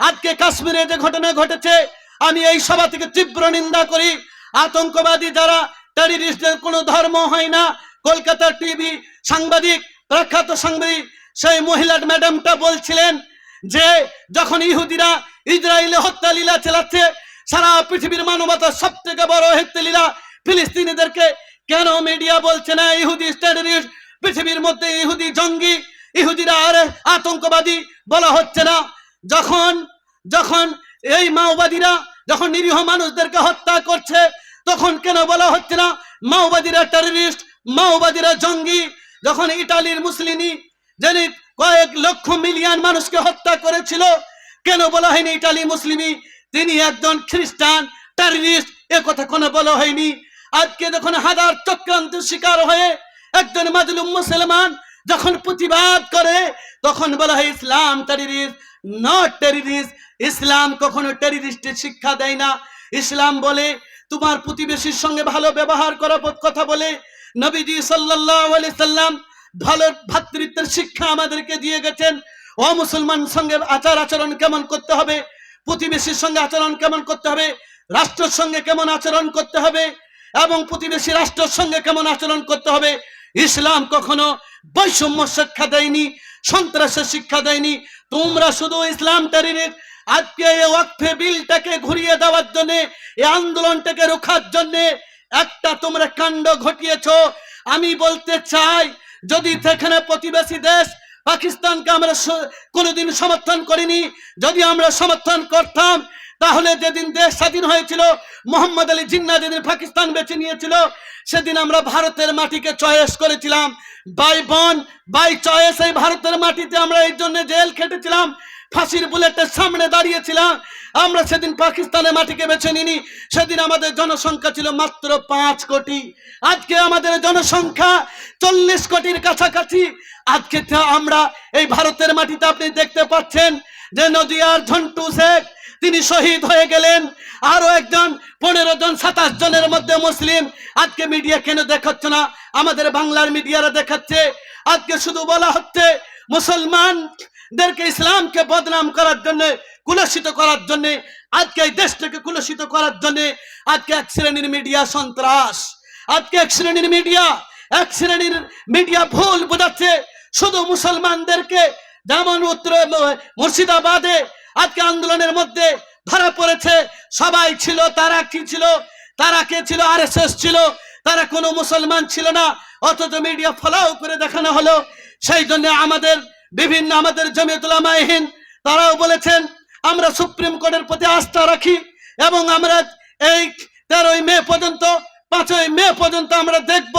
আজকে কাশ্মীরে যে ঘটনা ঘটেছে, আমি এই সভা থেকে তীব্র নিন্দা করি। আতঙ্কবাদী যারা টেরিস্টদের কোনো ধর্ম হয় না কলকাতার টিভি সাংবাদিক, প্রখ্যাত সাংবাদিক সেই মহিলা ম্যাডামটা বলছিলেন যে, যখন ইহুদিরা ইসরায়েলে হত্যা লীলা চালাচ্ছে, সারা পৃথিবীর মানবতার সব থেকে বড় হত্যা লীলা ফিলিস্তিনিদেরকে কেন মিডিয়া বলছে না? ইহুদি টেররিস্ট পৃথিবীর মধ্যে ইহুদি জঙ্গি, ইহুদিরা আর আতঙ্কবাদী বলা হচ্ছে না। যখন যখন এই মাওবাদীরা যখন নিরীহ মানুষদেরকে হত্যা করছে, তখন কেন বলা হচ্ছে না, মাওবাদীরা টেররিস্ট মাওবাদীরা জঙ্গি, যখন ইটালির মুসলিনি যিনি কয়েক লক্ষ মিলিয়ন মানুষকে হত্যা করেছিল, কেন বলা হয়নি ইটালি মুসলিমি? তিনি একজন খ্রিস্টান টেররিস্ট এ কথা কোনো বলা হয়নি। আজকে যখন হাজার চক্রান্ত শিকার হয়ে একজন মাজলুম মুসলমান যখন প্রতিবাদ করে, তখন বলা হয় ইসলাম টেরিরিস্ট নট টেরিরিস্ট ইসলাম কখনো টেরিরিস্টের শিক্ষা দেয় না। ইসলাম বলে, তোমার প্রতিবেশীর সঙ্গে ভালো ব্যবহার করা কথা বলে। নবীজি সাল্লাল্লাহু সাল্লাম ভালো ভ্রাতৃত্বের শিক্ষা আমাদেরকে দিয়ে গেছেন। ও মুসলমান, সঙ্গে আচার আচরণ কেমন করতে হবে? প্রতিবেশীর সঙ্গে আচরণ কেমন করতে হবে? রাষ্ট্রের সঙ্গে কেমন আচরণ করতে হবে? এবং প্রতিবেশী রাষ্ট্রের সঙ্গে কেমন আচরণ করতে হবে? ইসলাম কখনো বৈষম্য শিক্ষা দেয়নি। সন্ত্রাসের শিক্ষা দেয়নি। তোমরা শুধু ইসলাম তারিনের আজকে বিলটাকে ঘুরিয়ে দেওয়ার জন্য, এই আন্দোলনটাকে রোখার জন্য একটা তোমরা কাণ্ড ঘটিয়েছ। আমি বলতে চাই, যদি সেখানে প্রতিবেশী দেশ পাকিস্তানকে আমরা কোনোদিন সমর্থন করিনি, যদি আমরা সমর্থন করতাম তাহলে যেদিন দেশ স্বাধীন হয়েছিল, মোহাম্মদ আলী জিন্না যেদিন পাকিস্তান বেছে নিয়েছিল, সেদিন আমরা ভারতের মাটিকে চয়েস করেছিলাম। বাই বন বাই চয়েস এই ভারতের মাটিতে আমরা এই জন্য জেল খেটেছিলাম, ফাঁসির বুলেটের সামনে দাঁড়িয়েছিলাম। আমরা সেদিন পাকিস্তানের মাটিকে বেছে নিনি সেদিন আমাদের জনসংখ্যা ছিল মাত্র পাঁচ কোটি। আজকে আমাদের জনসংখ্যা চল্লিশ কোটির কাছাকাছি। আজকে আমরা এই ভারতের মাটিতে আপনি দেখতে পাচ্ছেন যে নদিয়ার ঝন্টু শেখ তিনি শহীদ হয়ে গেলেন। আরও একজন, পনেরো জন, সাতাশ জনের মধ্যে মুসলিম। আজকে মিডিয়া কেন দেখাচ্ছে না? আমাদের বাংলার মিডিয়ারা দেখাচ্ছে। আজকে শুধু বলা হচ্ছে, মুসলমানদেরকে ইসলামকে বদনাম করার জন্য, কুলসিত করার জন্য, আজকে এই দেশটাকে কুলসিত করার জন্য আজকে এক শ্রেণির মিডিয়া সন্ত্রাস। আজকে এক শ্রেণির মিডিয়া এক শ্রেণির মিডিয়া ভুল বোঝাচ্ছে। শুধু মুসলমানদেরকে যেমন উত্তর মুর্শিদাবাদে আজকে আন্দোলনের মধ্যে ধরা পড়েছে, সবাই ছিল, তারা কি ছিল? তারা কে ছিল? আর ছিল। তারা কোনো মুসলমান ছিল না। অথচ মিডিয়া ফলাও করে দেখানো হলো। সেই জন্য আমাদের বিভিন্ন, আমাদের জমিয়তুল্লাহ মাহিন তারাও বলেছেন, আমরা সুপ্রিম কোর্টের প্রতি আস্থা রাখি এবং আমরা এই তেরোই মে পর্যন্ত, পাঁচই মে পর্যন্ত আমরা দেখব।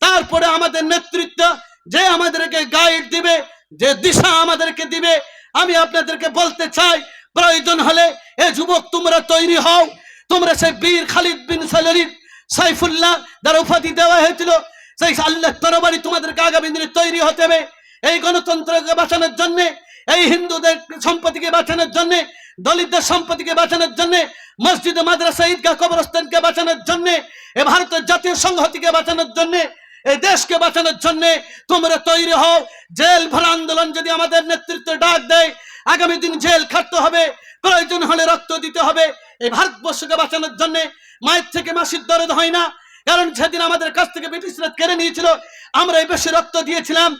তারপরে আমাদের নেতৃত্ব যে আমাদেরকে গাইড দিবে, যে দিশা আমাদেরকে দিবে আমি আপনাদেরকে বলতে চাই, প্রয়োজন হলে এ যুবক তোমরা তৈরি হও। তোমরা সেই বীর খালিদ বিন সালিদ সাইফুল্লাহ দ্বারা উপাধি দেওয়া হয়েছিল, সেই আল্লাহ তরবারি তোমাদেরকে আগামী দিনে তৈরি হতে হবে। এই গণতন্ত্রকে বাঁচানোর জন্য, এই হিন্দুদের সম্পত্তিকে বাঁচানোর জন্য, দলিতদের সম্পত্তিকে বাঁচানোর জন্য, মসজিদ মাদ্রাসা ঈদগাহ কবরস্থানকে বাঁচানোর জন্য, এ ভারতের জাতীয় সংহতিকে বাঁচানোর জন্য এই দেশকে বাঁচানোর জন্য তোমরা তৈরি হও। জেল ভরা আন্দোলন যদি আমাদের নেতৃত্বে ডাক দেয়, আগামী দিন জেল খাটতে হবে, প্রয়োজন হলে রক্ত দিতে হবে। এই ভারতবর্ষকে বাঁচানোর জন্য মায়ের থেকে মাসির দরদ হয় না। কারণ সেদিন আমাদের কাছ থেকে ব্রিটিশরা কেড়ে নিয়েছিল আমরা এই বেশি রক্ত দিয়েছিলাম।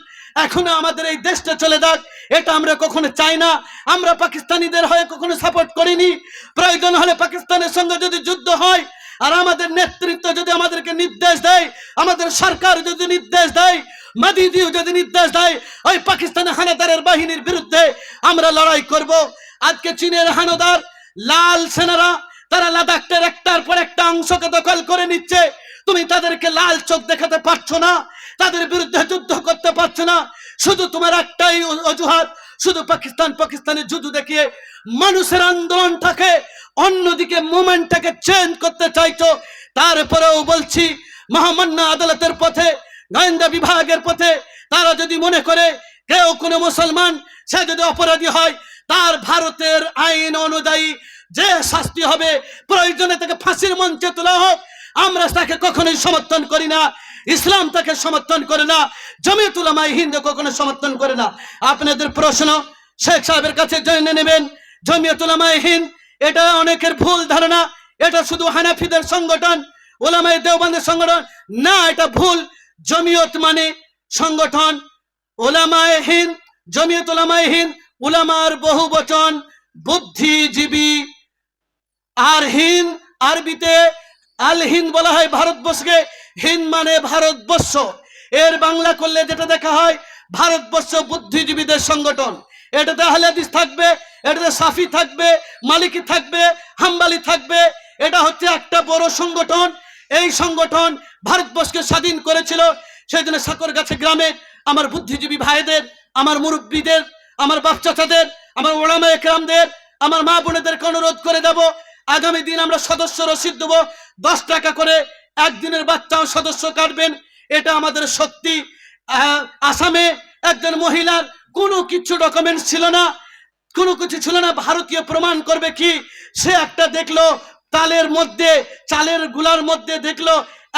এখনও আমাদের এই দেশটা চলে যাক, এটা আমরা কখনো চাই না। আমরা পাকিস্তানিদের হয়ে কখনো সাপোর্ট করিনি। প্রয়োজন হলে পাকিস্তানের সঙ্গে যদি যুদ্ধ হয় আর আমাদের নেতৃত্ব যদি আমাদেরকে নির্দেশ দেয়, আমাদের সরকার যদি নির্দেশ দেয়, মাদিদিও যদি নির্দেশ দেয়, ওই পাকিস্তানের হানাদারের বাহিনীর বিরুদ্ধে আমরা লড়াই করব। আজকে চীনের হানাদার, লাল সেনারা, তারা লাদাখের একটার পর একটা অংশকে দখল করে নিচ্ছে। তুমি তাদেরকে লাল চোখ দেখাতে পারছ না, তাদের বিরুদ্ধে যুদ্ধ করতে পারছ না। শুধু তোমার একটাই অজুহাত, শুধু পাকিস্তান পাকিস্তানের যুদ্ধ দেখিয়ে মানুষের আন্দোলনটাকে অন্যদিকে মুভমেন্টটাকে চেঞ্জ করতে চাইছো, তারপরেও বলছি, মহামান্য আদালতের পথে, গোয়েন্দা বিভাগের পথে, তারা যদি মনে করে কেউ কোনো মুসলমান, সে যদি অপরাধী হয়, তার ভারতের আইন অনুযায়ী যে শাস্তি হবে, প্রয়োজনে তাকে ফাঁসির মঞ্চে তোলা হোক। আমরা তাকে কখনোই সমর্থন করি না। ইসলাম তাকে সমর্থন করে না। জমিয়তুলামাই হিন্দু কখনো সমর্থন করে না। আপনাদের প্রশ্ন শেখ সাহেবের কাছে জেনে নেবেন জমিয়ত উলামায়ে হিন্দ এটা অনেকের ভুল ধারণা, এটা শুধু হানাফিদের সংগঠন, ওলামায়ে দেওবন্দের সংগঠন, না, এটা ভুল। জমিয়ত মানে সংগঠন। ওলামায়ে হিন্দ, জমিয়ত ওলামায়ে হিন্দ, উলামার বহু বচন, বুদ্ধিজীবী। আর হিন্দ, আরবিতে আল হিন্দ বলা হয় ভারতবর্ষকে। হিন্দ মানে ভারতবর্ষ। এর বাংলা করলে যেটা দেখা হয়, ভারতবর্ষ বুদ্ধিজীবীদের সংগঠন। এটাতে আহলে হাদিস থাকবে এটাতে সাফি থাকবে, মালিকি থাকবে, হাম্বালি থাকবে। এটা হচ্ছে একটা বড় সংগঠন। এই সংগঠন ভারতবর্ষকে স্বাধীন করেছিল সেই জন্য সাকরগাছি গ্রামে আমার বুদ্ধিজীবী ভাইদের, আমার মুরব্বীদের, আমার বাপ চাচাদের আমার ওড়ামা একরামদের, আমার মা বোনেদেরকে অনুরোধ করে দেব, আগামী দিন আমরা সদস্য রসিদ দেবো। দশ টাকা করে একদিনের বাচ্চাও সদস্য কাটবেন। এটা আমাদের সত্যি আসামে একজন মহিলার কোনো কিছু ডকুমেন্টস ছিল না। কোনো কিছু ছিল না, ভারতীয় প্রমাণ করবে কি? সে একটা দেখল, তালের মধ্যে, চালেরগুলার মধ্যে দেখল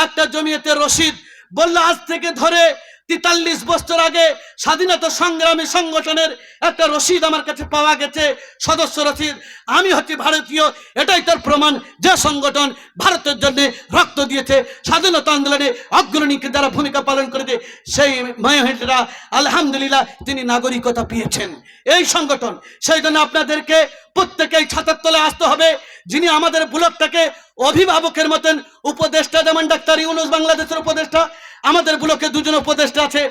একটা জমিয়েতে রশিদ। বলল, আজ থেকে ধরে তেতাল্লিশ বছর আগে স্বাধীনতা সংগ্রামী সংগঠনের একটা রসিদ আমার কাছে পাওয়া গেছে, সদস্য রসিদ আমি হচ্ছি ভারতীয়, এটাই তার প্রমাণ যে সংগঠন ভারতের জন্য রক্ত দিয়েছে। স্বাধীনতা আন্দোলনে অগ্রণীকে যারা ভূমিকা পালন করেছে, সেই মহিলারা, আলহামদুলিল্লাহ, তিনি নাগরিকতা পেয়েছেন। এই সংগঠন, সেই জন্য আপনাদেরকে প্রত্যেকেই ছাতার তলে আসতে হবে। যিনি আমাদের ব্লকটাকে অভিভাবকের মতন উপদেষ্টা, যেমন ডাক্তার ইউনুস বাংলাদেশের উপদেষ্টা আমাদের ব্লকে দুজন উপদেষ্টা আছে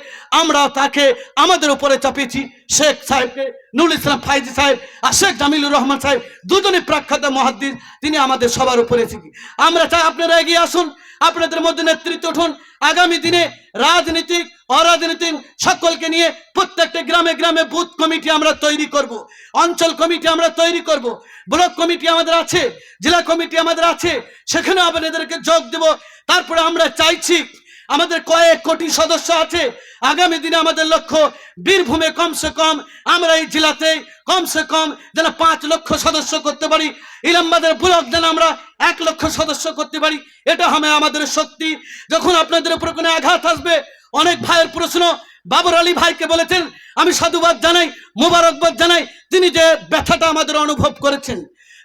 আমরা তাকে আমাদের উপরে চাপিয়েছি। শেখ সাহেবকে, নুরুল ইসলাম ফাইজি সাহেব আর শেখ জামিলুর রহমান সাহেব দুজনে প্রাখ্যাত মহাদ্দিস, তিনি আমাদের সবার উপরে ছিল আমরা চাই আপনারা এগিয়ে আসুন, আপনাদের মধ্যে নেতৃত্ব উঠুন। আগামী দিনে রাজনীতিক, অরাজনীতিক সকলকে নিয়ে প্রত্যেকটা গ্রামে গ্রামে বুথ কমিটি আমরা তৈরি করব, অঞ্চল কমিটি আমরা তৈরি করব, ব্লক কমিটি আমাদের আছে, জেলা কমিটি আমাদের আছে সেখানে আপনাদেরকে যোগ দেব। তারপরে আমরা চাইছি আমাদের কয়েক কোটি সদস্য আছে। আগামী দিনে আমাদের লক্ষ্য বীরভূমে কমসে কম আমরা এই জেলাতে কমসে কম যেন পাঁচ লক্ষ সদস্য করতে পারি। ইলামবাদের ব্লক যেন আমরা এক লক্ষ সদস্য করতে পারি। এটা হবে আমাদের শক্তি। যখন আপনাদের উপর কোনো আঘাত আসবে, অনেক ভাইয়ের প্রশ্ন বাবর আলী ভাইকে বলেছেন। আমি সাধুবাদ জানাই, মোবারকবাদ জানাই, তিনি যে ব্যথাটা আমাদের অনুভব করেছেন।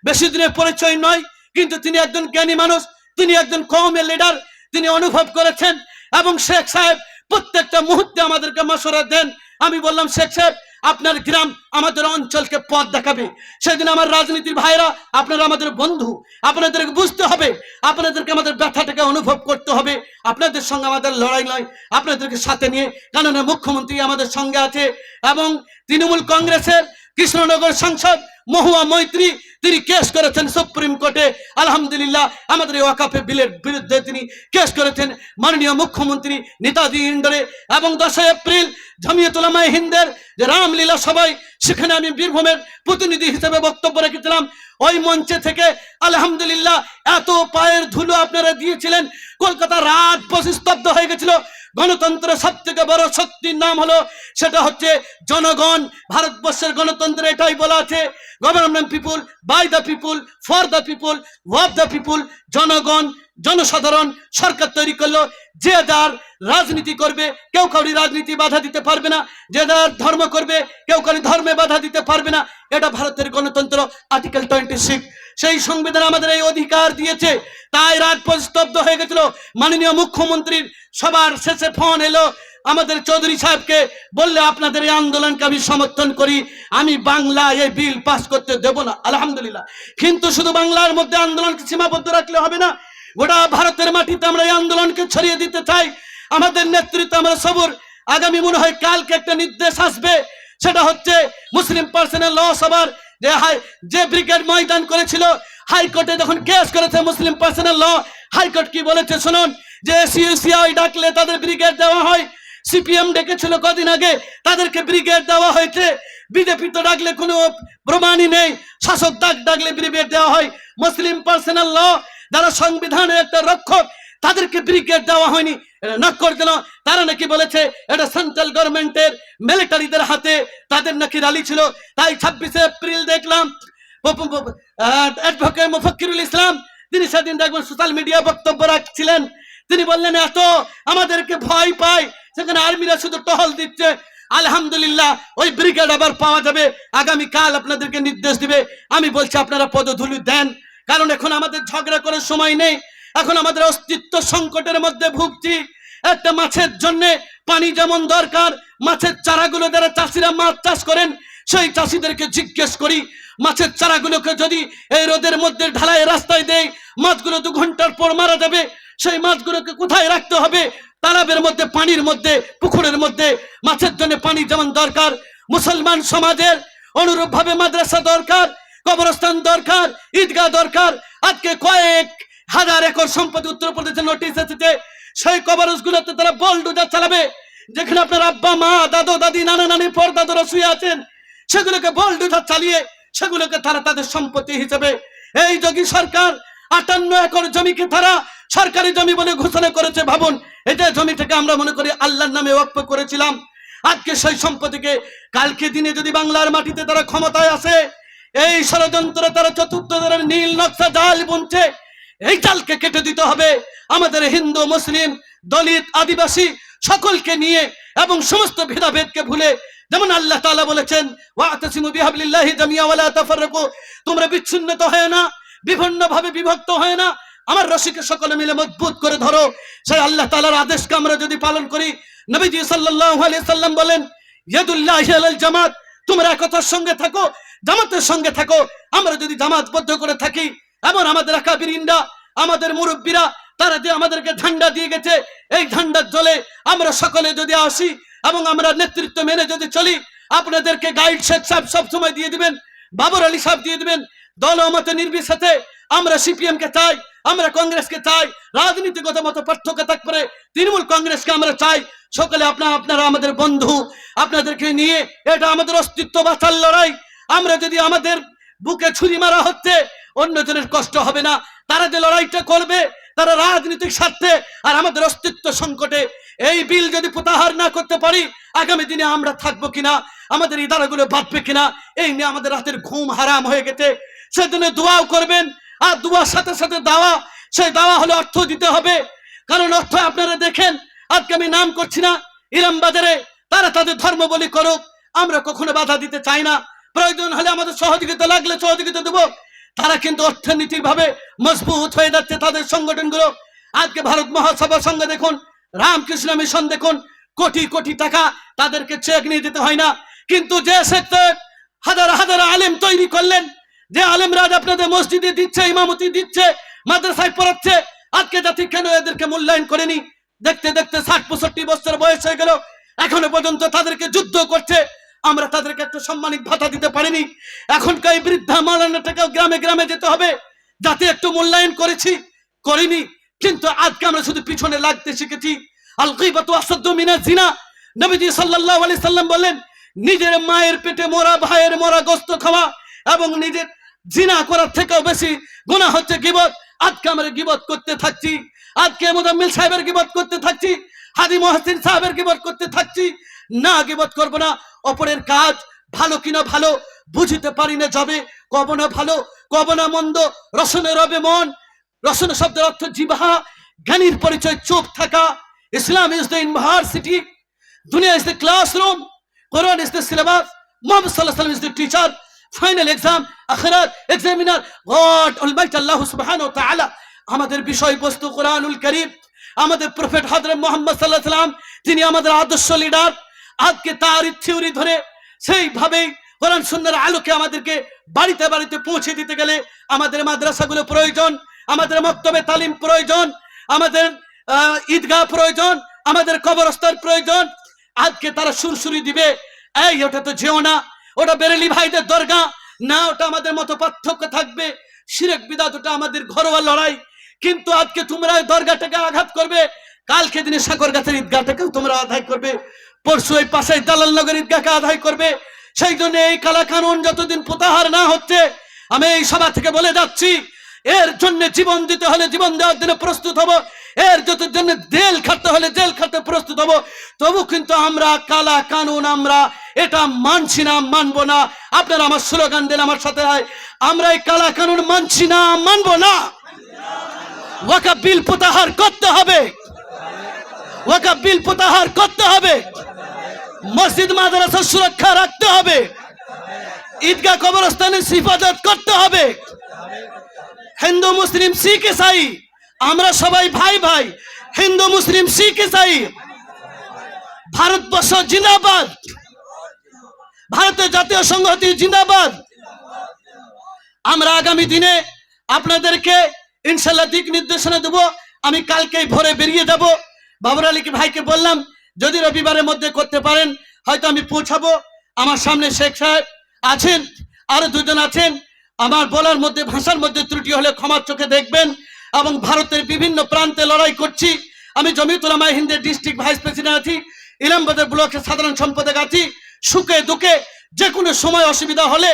বেশি দিনের পরিচয় নয়, কিন্তু তিনি একজন জ্ঞানী মানুষ, তিনি একজন কমের লিডার তিনি অনুভব করেছেন। এবং শেখ সাহেব, প্রত্যেকটা মুহূর্তে আমাদেরকে মশরা দেন। আমি বললাম, শেখ সাহেব, আপনার গ্রাম আমাদের অঞ্চলকে পথ দেখাবে। সেদিন আমার রাজনীতির ভাইরা আপনারা আমাদের বন্ধু, আপনাদেরকে বুঝতে হবে, আপনাদেরকে আমাদের ব্যথাটাকে অনুভব করতে হবে। আপনাদের সঙ্গে আমাদের লড়াই নয়, আপনাদেরকে সাথে নিয়ে। কেননা মুখ্যমন্ত্রী আমাদের সঙ্গে আছে এবং তৃণমূল কংগ্রেসের কৃষ্ণনগর সাংসদ মহুয়া মৈত্রী, তিনি কেস করেছেন সুপ্রিম কোর্টে। আলহামদুলিল্লাহ, আমাদের ওয়াকাফে বিলের বিরুদ্ধে তিনি কেস করেছেন মাননীয় মুখ্যমন্ত্রী নেতাজি ইন্ডোরে। এবং দশই এপ্রিল জামিয়তুলামায় হিন্দের যে রামলীলা সবাই সেখানে আমি বীরভূমের প্রতিনিধি হিসেবে বক্তব্য রেখেছিলাম। ওই মঞ্চে থেকে আলহামদুলিল্লাহ, এত পায়ের ধুলো আপনারা দিয়েছিলেন। কলকাতা রাত স্তব্ধ হয়ে গেছিল। গণতন্ত্রের সব থেকে বড় শক্তির নাম হলো, সেটা হচ্ছে জনগণ। ভারতবর্ষের গণতন্ত্র এটাই বলা আছে government people by the people for the people of the people জনগণ জনসাধারণ সরকার তৈরি করল, যে যার রাজনীতি করবে, কেউ কাউরি রাজনীতি বাধা দিতে পারবে না। যে যার ধর্ম করবে, কেউ কারি ধর্মে বাধা দিতে পারবে না। এটা ভারতের গণতন্ত্র আর্টিকেল টোয়েন্টি সিক্স সেই সংবিধান আমাদের এই অধিকার দিয়েছে। তাই রাত স্তব্ধ হয়ে গেছিল। মাননীয় মুখ্যমন্ত্রীর সবার শেষে ফোন এলো। আমাদের চৌধুরী সাহেবকে বললে, আপনাদের এই আন্দোলনকে আমি সমর্থন করি। আমি বাংলা এই বিল পাস করতে দেব না। আলহামদুলিল্লাহ। কিন্তু শুধু বাংলার মধ্যে আন্দোলনকে সীমাবদ্ধ রাখলে হবে না। গোটা ভারতের মাটিতে আমরা এই আন্দোলনকে ছড়িয়ে দিতে চাই। আমাদের নেতৃত্ব আমরা সবুর। আগামী মনে হয় কালকে একটা নির্দেশ আসবে। সেটা হচ্ছে মুসলিম পার্সনের ল সবার যে হাই যে ব্রিগেড ময়দান করেছিল, হাইকোর্টে যখন কেস করেছে মুসলিম পার্সনের ল, হাইকোর্ট কি বলেছে শুনুন, যে সিইউসিআই ডাকলে তাদের ব্রিগেড দেওয়া হয়। সিপিএম ডেকেছিল কদিন আগে, তাদেরকে ব্রিগেড দেওয়া হয়েছে। বিজেপি তো ডাকলে কোনো প্রমাণই নেই। শাসক ডাক ডাকলে ব্রিগেড দেওয়া হয়। মুসলিম পার্সোনাল ল যারা সংবিধানের একটা রক্ষক, তাদেরকে ব্রিগেড দেওয়া হয়নি নক্কর দিল তারা নাকি বলেছে, এটা সেন্ট্রাল গভর্নমেন্টের মিলিটারিদের হাতে, তাদের নাকি রালি ছিল। তাই ছাব্বিশে এপ্রিল দেখলাম অ্যাডভোকেট ইসলাম, তিনি সেদিন দেখবেন সোশ্যাল মিডিয়া বক্তব্য রাখছিলেন। তিনি বললেন, এত আমাদেরকে ভয় পায়, সেখানে আর্মিরা শুধু টহল দিচ্ছে। আলহামদুলিল্লাহ, ওই ব্রিগেড আবার পাওয়া যাবে। আগামী কাল আপনাদেরকে নির্দেশ দিবে। আমি বলছি, আপনারা পদধূলি দেন। কারণ এখন আমাদের ঝগড়া করার সময় নেই। এখন আমাদের অস্তিত্ব সংকটের মধ্যে ভুগছি। একটা মাছের জন্য পানি যেমন দরকার, মাছের চারাগুলো যারা চাষিরা মাছ চাষ করেন, সেই চাষিদেরকে জিজ্ঞেস করি, মাছের চারাগুলোকে যদি এই রোদের মধ্যে ঢালাই রাস্তায় দেয় মাছগুলো দু ঘণ্টার পর মারা যাবে। সেই মাছগুলোকে কোথায় রাখতে হবে? তালাবের মধ্যে, পানির মধ্যে, পুকুরের মধ্যে মাছের জন্য পানি যেমন দরকার। মুসলমান সমাজের অনুরূপ ভাবে মাদ্রাসা দরকার। কবরস্থান দরকার, ঈদগাহ দরকার। আজকে কয়েক হাজার একর সম্পত্তি উত্তরপ্রদেশে নোটিশ এসেছে সেই কবরস গুলোতে তারা বল ডুজার চালাবে। যেখানে আপনার আব্বা, মা, দাদু, দাদি, নানা, নানি, পরদাদুরা শুয়ে আছেন, সেগুলোকে বল ডুজার চালিয়ে, সেগুলোকে তারা তাদের সম্পত্তি হিসেবে এই যোগী সরকার আটান্ন একর জমিকে তারা সরকারি জমি বলে ঘোষণা করেছে। ভাবুন, এটা জমিটাকে আমরা মনে করি আল্লাহর নামে ওয়াক্ফ করেছিলাম। আজকে সেই সম্পত্তিকে কালকে দিনে যদি বাংলার মাটিতে তারা ক্ষমতায় আসে এই ষড়যন্ত্র তারা চতুর্থ ধরনের নীল নকশা জাল বুনছে। এই জালকে কেটে দিতে হবে। আমাদের হিন্দু, মুসলিম, দলিত, আদিবাসী সকলকে নিয়ে এবং সমস্ত ভেদাভেদকে ভুলে যেমন আল্লাহ তাআলা বলেছেন, ওয়াতাসিমু বিহাবলিল্লাহি জামিয়া ওয়ালা তাফাররাকু। তোমরা বিচ্ছিন্নত হয় না বিভিন্ন ভাবে বিভক্ত হয় না। আমার রশিকে সকলে মিলে মজবুত করে ধরো। সেই আল্লাহ তাআলার আদেশকে আমরা যদি পালন করি, নবীজি সাল্লাল্লাহু আলাইহি সাল্লাম বলেন, ইয়াদুল্লাহি আলাল জামাত। তোমরা একতার সঙ্গে থাকো, জামাতের সঙ্গে থাকো। আমরা যদি জামাতবদ্ধ করে থাকি, এমন আমাদের আকাবিরিনরা আমাদের মুরব্বীরা, তারা যে আমাদেরকে ঝান্ডা দিয়ে গেছে, এই ঝান্ডার জলে আমরা সকলে যদি আসি এবং আমরা নেতৃত্ব মেনে যদি চলি, আপনাদেরকে গাইড শেখ সাহেব সবসময় দিয়ে দিবেন, বাবর আলী সাহেব দিয়ে দিবেন, দল মতে নির্বিশেষে, আমরা সিপিএম কে চাই আমরা কংগ্রেসকে চাই রাজনীতিগত মতো পার্থক্য থাকবে তৃণমূল কংগ্রেসকে আমরা চাই। সকলে আপনার, আপনারা আমাদের বন্ধু, আপনাদেরকে নিয়ে এটা আমাদের অস্তিত্ব বাঁচার লড়াই। আমরা যদি আমাদের বুকে ছুরি মারা হচ্ছে, অন্যজনের কষ্ট হবে না। তারা যে লড়াইটা করবে, তারা রাজনৈতিক স্বার্থে আর আমাদের অস্তিত্ব সংকটে। এই বিল যদি প্রত্যাহার না করতে পারি, আগামী দিনে আমরা থাকব কিনা, আমাদের ইদারাগুলো বাঁচবে কিনা, এই নিয়ে আমাদের রাতের ঘুম হারাম হয়ে গেছে। সেজন্য দোয়াও করবেন আর দোয়ার সাথে সাথে দাওয়া, সেই দাওয়া হলে অর্থ দিতে হবে। কারণ অর্থ আপনারা দেখেন, আজকে আমি নাম করছি না, ইরাম বাজারে তারা তাদের ধর্ম বলি করুক, আমরা কখনো বাধা দিতে চাই না। প্রয়োজন হলে আমাদের সহযোগিতা লাগলে সহযোগিতা দেবো। তারা কিন্তু অর্থনৈতিক ভাবে মজবুত হয়ে যাচ্ছে তাদের সংগঠনগুলো। আজকে ভারত মহাসভার সঙ্গে দেখুন, রামকৃষ্ণ মিশন দেখুন, কোটি কোটি টাকা তাদেরকে চেক নিয়ে যেতে হয় না। কিন্তু যে সেক্টর হাজার হাজার আলেম তৈরি করলেন যে আলেমরা আজ আপনাদের মসজিদে দিচ্ছে, ইমামতি দিচ্ছে, মাদ্রাসায় পড়াচ্ছে, আজকে জাতি কেন এদেরকে মূল্যায়ন করেনি? দেখতে দেখতে ষাট পঁয়ষট্টি বছর বয়স হয়ে গেল, এখনও পর্যন্ত তাদেরকে যুদ্ধ করছে, আমরা তাদেরকে একটা সম্মানিত ভাতা দিতে পারিনি। এখনকার এই বৃদ্ধা মালানাটাকেও গ্রামে গ্রামে যেতে হবে, যাতে একটু মূল্যায়ন করেছি, করিনি, কিন্তু আজকে আমরা শুধু পিছনে লাগতে শিখেছি। আল গীবাতু আসাদ্দু মিনাজ জিনা, নবীজি সাল্লাল্লাহু আলাইহি সাল্লাম বলেন নিজের মায়ের পেটে মরা ভাইয়ের মরা গোস্ত খাওয়া এবং নিজের জিনা করার থেকেও বেশি গুনাহ হচ্ছে গিবত। আজকে আমরা গিবত করতে থাকছি। আজকে মোজাম্মিল সাহেবের গিবত করতে থাকছি। হাদি মহাসিন সাহেবের গিবত করতে থাকছি। না গিবত করব না। অপরের কাজ ভালো কিনা ভালো বুঝিতে পারি না যাবে। কব না ভালো, কব না মন্দ। রসনে রবে মন। রসন শব্দের অর্থ জিবাহা। জ্ঞানীর পরিচয় চোখ থাকা। ইসলাম ইজ দ্য ইউনিভার্সিটি দুনিয়া is the classroom Quran is the syllabus Muhammad সাল্লাহ সাল্লাম is the teacher final exam আখরাত examiner God অলমাইট Allah সুবহানাহু ওয়া তাআলা আমাদের বিষয়বস্তু কোরআনুল করিম, আমাদের প্রফেট হযরত মুহাম্মদ সাল্লাল্লাহু আলাইহি সাল্লাম তিনি আমাদের আদর্শ লিডার আজকে তার থিওরি ধরে সেইভাবেই কোরআন সুন্নাহর আলোকে আমাদেরকে বাড়িতে বাড়িতে পৌঁছে দিতে গেলে আমাদের মাদ্রাসাগুলো প্রয়োজন, আমাদের মক্তবে তালিম প্রয়োজন, আমাদের ঈদগাহ প্রয়োজন, আমাদের কবরস্থান প্রয়োজন। আজকে তারা সুরসুরি দিবে, এই ওটা তো যেও না। ওটা বেরেলি ভাইদের দরগা। না, ওটা আমাদের মতো পার্থক্য থাকবে। সিরেক বিদাত, ওটা আমাদের ঘরোয়া লড়াই। কিন্তু আজকে তোমরা দরগাটাকে আঘাত করবে। কালকে দিনে সাগর গাছের ঈদগাহটাকেও তোমরা আদায় করবে। পরশু এই পাশে দালাল নগর ঈদগাহকে আদায় করবে। সেই জন্য এই কালা কানুন যতদিন প্রতাহার না হচ্ছে, আমি এই সভা থেকে বলে যাচ্ছি এর জন্য জীবন দিতে হলে জীবন দেওয়ার জন্য প্রস্তুত হব। এর যত জন্য জেল খাটতে হলে জেল খাটতে প্রস্তুত হব। তবু কিন্তু আমরা কালা কানুন আমরা এটা মানছি না, মানবো না। আপনারা আমার স্লোগান দেন, আমার সাথে হয় আমরা এই কালা কানুন মানছি না, মানবো না। ওয়াকা বিল প্রত্যাহার করতে হবে। ওয়াকা বিল প্রত্যাহার করতে হবে। মসজিদ মাদ্রাসার সুরক্ষা রাখতে হবে। ঈদগাহ কবরস্থানের হিফাজত করতে হবে। হিন্দু মুসলিম শিখ ইসাই আমরা সবাই ভাই ভাই, হিন্দু মুসলিম শিখ ইসাই ভারতবর্ষ জিন্দাবাদ। ভারতের জাতীয় সংহতি জিন্দাবাদ। আমরা আগামী দিনে আপনাদেরকে ইনশাল্লাহ দিক নির্দেশনা দেব। আমি কালকেই ভোরে বেরিয়ে যাব। বাবর আলীকে ভাইকে বললাম, যদি রবিবারের মধ্যে করতে পারেন, হয়তো আমি পৌঁছাবো। আমার সামনে শেখ সাহেব আছেন, আরও দুজন আছেন। আমার বলার মধ্যে, ভাষার মধ্যে ত্রুটি হলে ক্ষমার চোখে দেখবেন এবং ভারতের বিভিন্ন প্রান্তে লড়াই করছি। আমি জমিতুলামা হিন্দের ডিস্ট্রিক্ট ভাইস প্রেসিডেন্ট আছি ইলামবাজার ব্লকের সাধারণ সম্পাদক আছি, সুখে দুঃখে যে কোনো সময় অসুবিধা হলে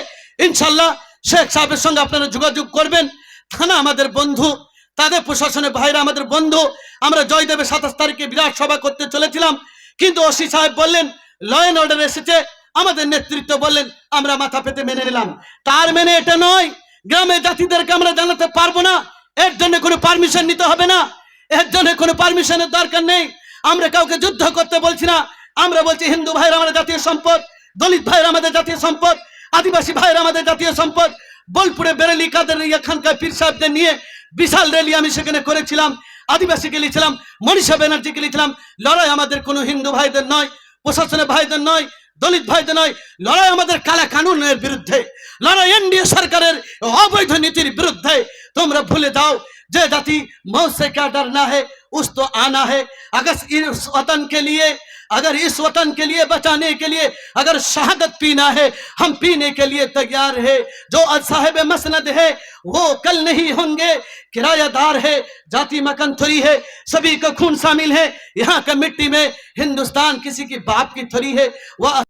ইনশাল্লাহ শেখ সাহেবের সঙ্গে আপনারা যোগাযোগ করবেন। থানা আমাদের বন্ধু, তাদের প্রশাসনের ভাইরা আমাদের বন্ধু। আমরা জয়দেবের সাতাশ তারিখে বিরাট সভা করতে চলেছিলাম, কিন্তু ওসি সাহেব বললেন ল অ্যান্ড অর্ডার এসেছে আমাদের নেতৃত্ব বললেন, আমরা মাথা পেতে মেনে নিলাম। তার মেনে এটা নয় গ্রামে জাতিদেরকে আমরা জানাতে পারব না, এর জন্য কোনো পারমিশন নিতে হবে না, এর জন্য কোনো পারমিশনের দরকার নেই। আমরা কাউকে যুদ্ধ করতে বলছি না, আমরা বলছি, হিন্দু ভাইরা আমাদের জাতীয় সম্পদ, দলিত ভাইরা আমাদের জাতীয় সম্পদ, আদিবাসী ভাইরা আমাদের জাতীয় সম্পদ, বোলপুরে বেরেলি কাদের এখানকার পীর সাহেবদের নিয়ে বিশাল র্যালি আমি সেখানে করেছিলাম আদিবাসী গেলিছিলাম মনীষা ব্যানার্জি গেলিছিলাম লড়াই আমাদের কোনো হিন্দু ভাইদের নয়, প্রশাসনের ভাইদের নয় দলিত ভাইদের নয় লড়াই আমাদের কালা কানুনের বিরুদ্ধে লড়াই এনডিএ সরকারের অবৈধ নীতির বিরুদ্ধে তোমরা ভুলে যাও যে जाति मौत से क्या डरना है उस तो आना है अगर इस वतन के लिए अगर इस वतन के लिए बचाने के लिए अगर शहादत पीना है हम पीने के लिए तैयार है जो साहेब मसनद है वो कल नहीं होंगे किरायादार है जाति मकन थोड़ी है सभी का खून शामिल है यहाँ का मिट्टी में हिंदुस्तान किसी की बाप की थोड़ी है वह